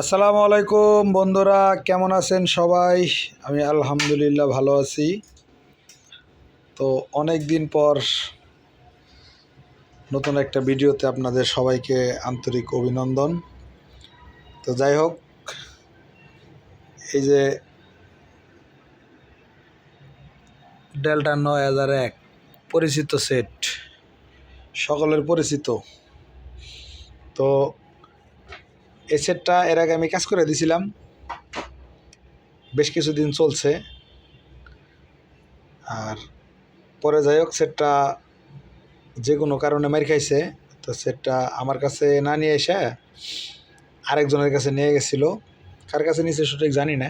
আসসালামু আলাইকুম বন্ধুরা, কেমন আছেন সবাই? আমি আলহামদুলিল্লাহ ভালো আছি। তো অনেক দিন পর নতুন একটা ভিডিওতে আপনাদের সবাইকে আন্তরিক অভিনন্দন। তো যাই হোক, এই যে ডেল্টা নয় হাজার এক পরিচিত সেট, সকলের পরিচিত। তো এই সেটটা এর আগে আমি কাজ করে দিছিলাম। বেশ কিছুদিন চলছে। আর পরে যাই হোক, সেটটা যে কোনো কারণে মার খাইছে, তো সেটটা আমার কাছে না নিয়ে এসে আরেকজনের কাছে নিয়ে গেছিল। কার কাছে নিয়েছে সঠিক জানি না।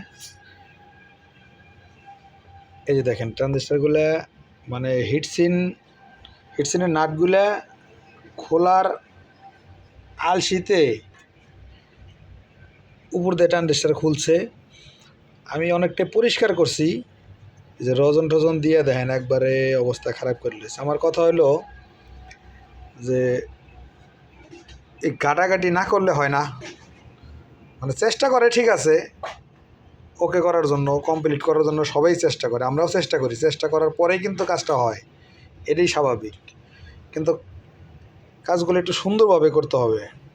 এই যে দেখেন, ট্রানজিস্টারগুলো মানে হিটসিন হিটসিনের নাটগুলা খোলার আলসিতে উপর দিয়ে ট্রানজিস্টার খুলছে। আমি অনেকটা পরিষ্কার করছি যে রজন টজন দিয়ে দেখেন একবারে অবস্থা খারাপ করে লেছে আমার কথা হলো যে এই কাটাকাটি না করলে হয় না। মানে চেষ্টা করে, ঠিক আছে। ওকে করার জন্য কমপ্লিট করার জন্য সবাই চেষ্টা করে, আমরাও চেষ্টা করি। চেষ্টা করার পরেই কিন্তু কাজটা হয়। এটাই স্বাভাবিক। কিন্তু কাজগুলো একটু সুন্দরভাবে করতে হবে।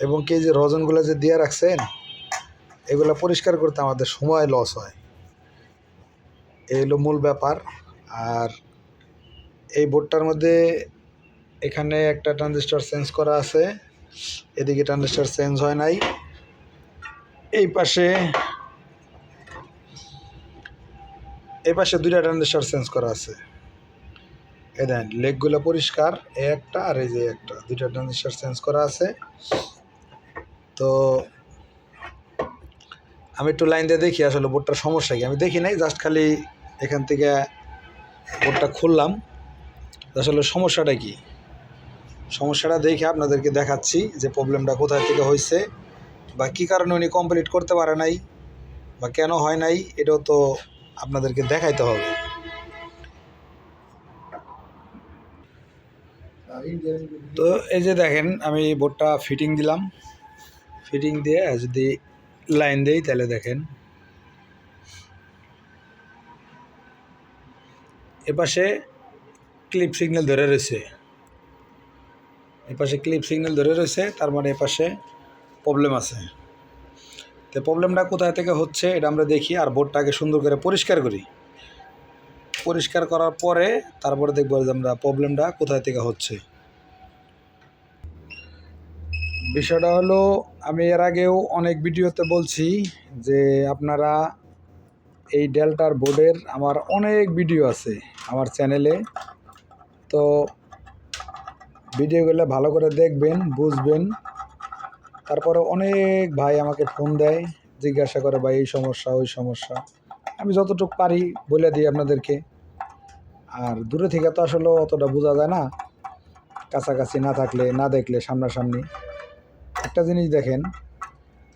এবং কি যে রজনগুলো যে দিয়ে রাখছেন, এগুলো পরিষ্কার করতে আমাদের সময় লস হয়। এই হলো মূল ব্যাপার। আর এই বোর্ডটার মধ্যে এখানে একটা ট্রানজিস্টর চেঞ্জ করা আছে। এদিকে ট্রানজিস্টর চেঞ্জ হয় নাই। এই পাশে এই পাশে দুইটা ট্রানজিস্টর চেঞ্জ করা আছে। এই দেন লেগগুলো পরিষ্কার, এই একটা আর এই যে একটা, দুইটা ট্রানজিস্টর চেঞ্জ করা আছে। তো আমি একটু লাইন দিয়ে দেখি আসলে বোর্ডটার সমস্যা কি। আমি দেখি নাই জাস্ট খালি এখান থেকে বোর্ডটা খুললাম। আসলে সমস্যাটা কি? সমস্যাটা দেখে আপনাদেরকে দেখাচ্ছি যে প্রবলেমটা কোথায় থেকে হয়েছে বা কী কারণে উনি কমপ্লিট করতে পারে নাই বা কেন হয় নাই, এটাও তো আপনাদেরকে দেখাইতে হবে। তো এই যে দেখেন, আমি বোর্ডটা ফিটিং দিলাম। ফিটিং দিয়ে আর যদি লাইন দেই তাহলে দেখেন। এপাশে ক্লিপ সিগন্যাল ধরে রয়েছে। এপাশে ক্লিপ সিগন্যাল ধরে রয়েছে, তার মানে এপাশে প্রবলেম আছে। তো প্রবলেমটা কোথায় থেকে হচ্ছে এটা আমরা দেখি আর বোর্ডটাকে সুন্দর করে পরিষ্কার করি। পরিষ্কার করার পরে তারপরে দেখব যে আমরা প্রবলেমটা কোথায় থেকে হচ্ছে। বিষয়টা হলো, আমি এর আগেও অনেক ভিডিওতে বলছি যে আপনারা এই ডেল্টার বোর্ডের আমার অনেক ভিডিও আছে আমার চ্যানেলে। তো ভিডিওগুলো ভালো করে দেখবেন, বুঝবেন। তারপরে অনেক ভাই আমাকে ফোন দেয়, জিজ্ঞাসা করে, ভাই, এই সমস্যা, ওই সমস্যা। আমি যতটুকু পারি বলে দিই আপনাদেরকে। আর দূরে থেকে তো আসলে অতটা বোঝা যায় না, কাছাকাছি না থাকলে, না দেখলে, সামনাসামনি। একটা জিনিস দেখেন,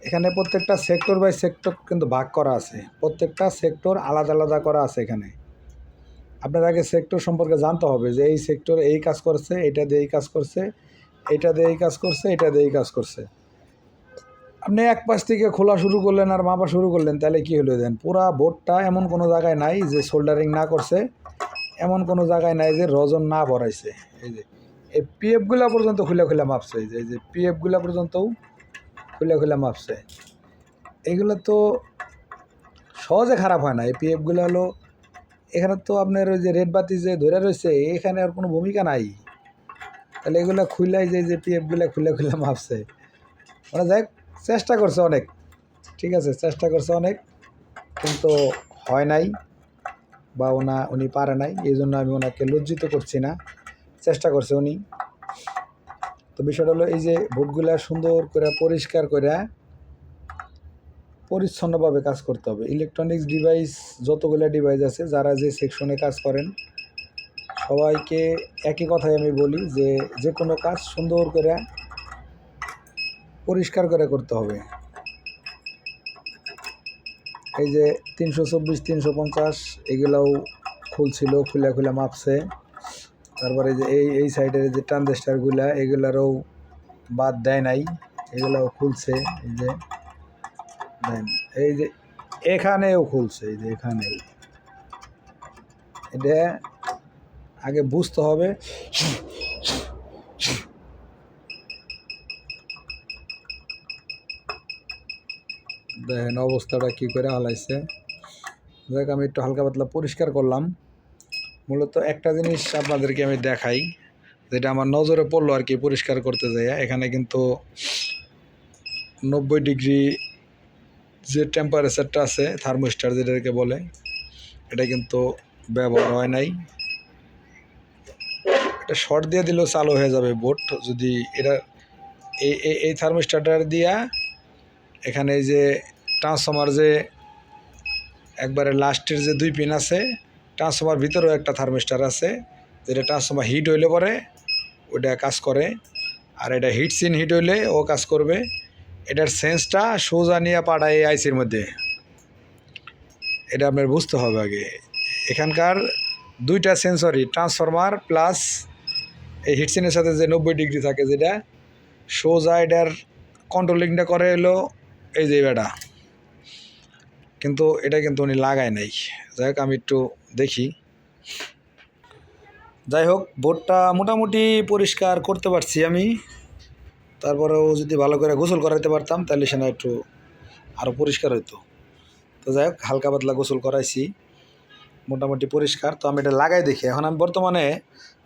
এখানে প্রত্যেকটা সেক্টর বাই সেক্টর কিন্তু ভাগ করা আছে। প্রত্যেকটা সেক্টর আলাদা আলাদা করা আছে এখানে। আপনার আগে সেক্টর সম্পর্কে জানতে হবে যে এই সেক্টর এই কাজ করছে, এটা দিয়ে এই কাজ করছে, এটা দিয়ে এই কাজ করছে, এটা দিয়ে এই কাজ করছে। আপনি এক পাশ থেকে খোলা শুরু করলেন আর মাপা শুরু করলেন, তাহলে কি হলো দেন পুরা বোর্ডটা এমন কোনো জায়গায় নাই যে সোল্ডারিং না করছে, এমন কোনো জায়গায় নাই যে রজন না ভরাইছে। এই যে এই পিএফগুলো পর্যন্ত খুলে খুলে মাপছে, এই যে পিএফগুলো পর্যন্তও খুলে খুলে মাপছে। এগুলো তো সহজে খারাপ হয় না, এই পিএফগুলো হলো, এখানে তো আপনার ওই যে রেড বাতি যে ধরে রয়েছে, এখানে আর কোনো ভূমিকা নাই। তাহলে এগুলো খুলাই যে যে পিএফগুলো খুলে খুলে মাপছে। মানে যাই চেষ্টা করছে অনেক, ঠিক আছে, চেষ্টা করছে অনেক, কিন্তু হয় নাই, বা ওনা, উনি পারে নাই, এই জন্য আমি ওনাকে লজ্জিত করছি না। চেষ্টা করছে উনি। তো বিষয়টা হলো এই যে বোর্ডগুলা সুন্দর করে পরিষ্কার করে পরিচ্ছন্নভাবে কাজ করতে হবে। ইলেকট্রনিক্স ডিভাইস যতগুলো ডিভাইস আছে, যারা যে সেকশনে কাজ করেন, সবাইকে একই কথাই আমি বলি যে যে কোনো কাজ সুন্দর করে পরিষ্কার করে করতে হবে। এই যে তিনশো চব্বিশ, তিনশো পঞ্চাশ, এগুলোও খুলছিল, খুলে খুলে মাপছে। তারপরে যে এই এই সাইডের যে ট্রানজিস্টারগুলা, এগুলারও বাদ দেয় নাই, এগুলাও খুলছে, এই যে দেন, এই যে এখানেও খুলছে, এই যে এখানেও। এটা আগে বুঝতে হবে। দেখেন অবস্থাটা কী করে হালাইছে। দেখ আমি একটু হালকা পাতলা পরিষ্কার করলাম। মূলত একটা জিনিস আপনাদেরকে আমি দেখাই, যেটা আমার নজরে পড়ল আর কি পরিষ্কার করতে যাই এখানে কিন্তু নব্বই ডিগ্রি যে টেম্পারেচারটা আছে থার্মোস্টার যেটাকে বলে, এটা কিন্তু ব্যবহার হয় নাই। এটা শর্ট দিয়ে দিলেও চালু হয়ে যাবে বোট যদি এটা এই এই- থার্মোস্টারটার দিয়া এখানে যে ট্রান্সফর্মার যে একবারে লাস্টের যে দুই পিন আছে ট্রান্সফর্মার ভিতরেও একটা থার্মিস্টার আছে, যেটা ট্রান্সফর্মার হিট হইলে পরে ওটা কাজ করে। আর এটা হিট সিন হিট হইলে ও কাজ করবে। এটার সেন্সটা সোজা নিয়ে পাঠায় এই আইসির মধ্যে। এটা আপনার বুঝতে হবে আগে। এখানকার দুইটা সেন্সরই ট্রান্সফরমার প্লাস এই হিটসিনের সাথে যে নব্বই ডিগ্রি থাকে যেটা, সোজা এটার কন্ট্রোলিংটা করে এলো, এই যে বেটা। কিন্তু এটা কিন্তু উনি লাগায় নাই। যাই আমি একটু দেখি। যাই হোক, বোর্ডটা মোটামুটি পরিষ্কার করতে পারছি আমি। তারপরেও যদি ভালো করে গোসল করাইতে পারতাম, তাহলে সেটা একটু আরও পরিষ্কার হতো তো যাই হোক, হালকা পাতলা গোসল করাইছি। মোটামুটি পরিষ্কার। তো আমি এটা লাগাই দেখি। এখন আমি বর্তমানে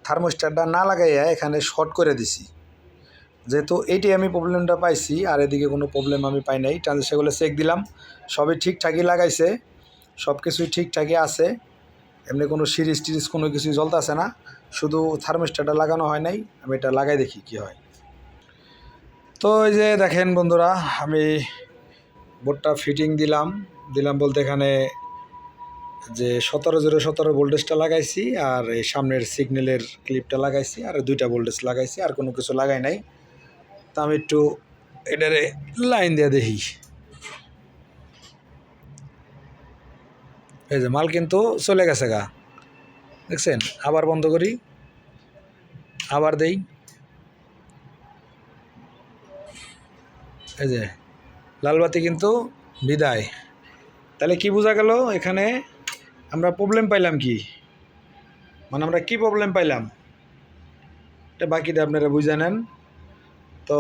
থার্মোস্টারটা না লাগাইয়া এখানে শর্ট করে দিছি। যেহেতু এইটি আমি প্রবলেমটা পাইছি, আর এদিকে কোনো প্রবলেম আমি পাই নাই। ট্রানজিস্টারগুলো চেক দিলাম, সবই ঠিকঠাকই লাগাইছে সব কিছুই ঠিকঠাকই আছে। এমনি কোনো সিরিজ টিরিজ কোনো কিছুই জ্বলতেছে না, শুধু থার্মোস্টারটা লাগানো হয় নাই, আমি এটা লাগাই দেখি কি হয়। তো এই যে দেখেন বন্ধুরা, আমি বোর্ডটা ফিটিং দিলাম দিলাম বলতে এখানে যে সতেরো জিরো সতেরো ভোল্টেজটা লাগাইছি, আর এই সামনের সিগন্যালের ক্লিপটা লাগাইছি, আর দুইটা ভোল্টেজ লাগাইছি, আর কোনো কিছু লাগাই নাই। তা আমি একটু এটারে লাইন দিয়ে দেখি। এই যে মাল কিন্তু চলে গেছে গা। দেখছেন? আবার বন্ধ করি। আবার দেই। এই যে লালবাতি কিন্তু বিদায়। তাহলে কি বোঝা গেল? এখানে আমরা প্রবলেম পাইলাম কি? মানে আমরা কি প্রবলেম পাইলাম? এটা বাকিটা আপনারা বুঝে নেন। তো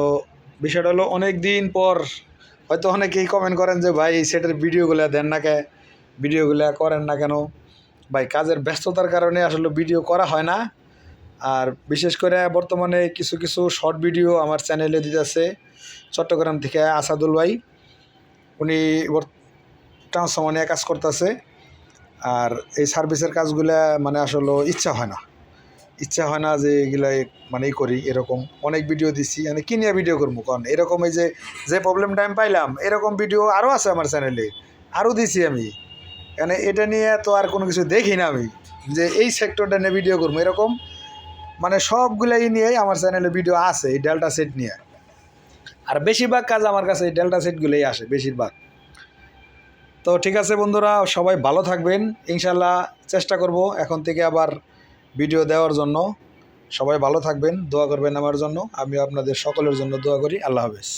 বিষয়টা হলো অনেক দিন পর হয়তো অনেকেই কমেন্ট করেন যে, ভাই, এই সেটের ভিডিওগুলো দেন না কে? ভিডিওগুলো করেন না কেন? ভাই, কাজের ব্যস্ততার কারণে আসলে ভিডিও করা হয় না। আর বিশেষ করে বর্তমানে কিছু কিছু শর্ট ভিডিও আমার চ্যানেলে দিতেছে চট্টগ্রাম থেকে আসাদুল ভাই। উনি ট্রান্সফর্মার নিয়ে কাজ করতেছে। আর এই সার্ভিসের কাজগুলা মানে আসলে ইচ্ছা হয় না। ইচ্ছা হয় না যে এগুলা মানে করি, এরকম অনেক ভিডিও দিছি মানে কি নিয়ে ভিডিও করব কারণ এরকম এই যে যে প্রবলেমটা আমি পাইলাম, এরকম ভিডিও আরও আছে আমার চ্যানেলে আরও দিছি আমি। মানে এটা নিয়ে তো আর কোনো কিছু দেখি না আমি, যে এই সেক্টরটা নিয়ে ভিডিও করব, এরকম মানে সবগুলাই নিয়েই আমার চ্যানেলে ভিডিও আছে, এই ডেল্টা সেট নিয়ে। আর বেশিরভাগ কাজ আমার কাছে এই ডেল্টা সেটগুলোই আসে, বেশিরভাগ। তো ঠিক আছে বন্ধুরা, সবাই ভালো থাকবেন, ইনশাল্লাহ চেষ্টা করব, এখন থেকে আবার ভিডিও দেওয়ার জন্য সবাই ভালো থাকবেন, দোয়া করবেন আমার জন্য। আমি আপনাদের সকলের জন্য দোয়া করি। আল্লাহ হাফেজ।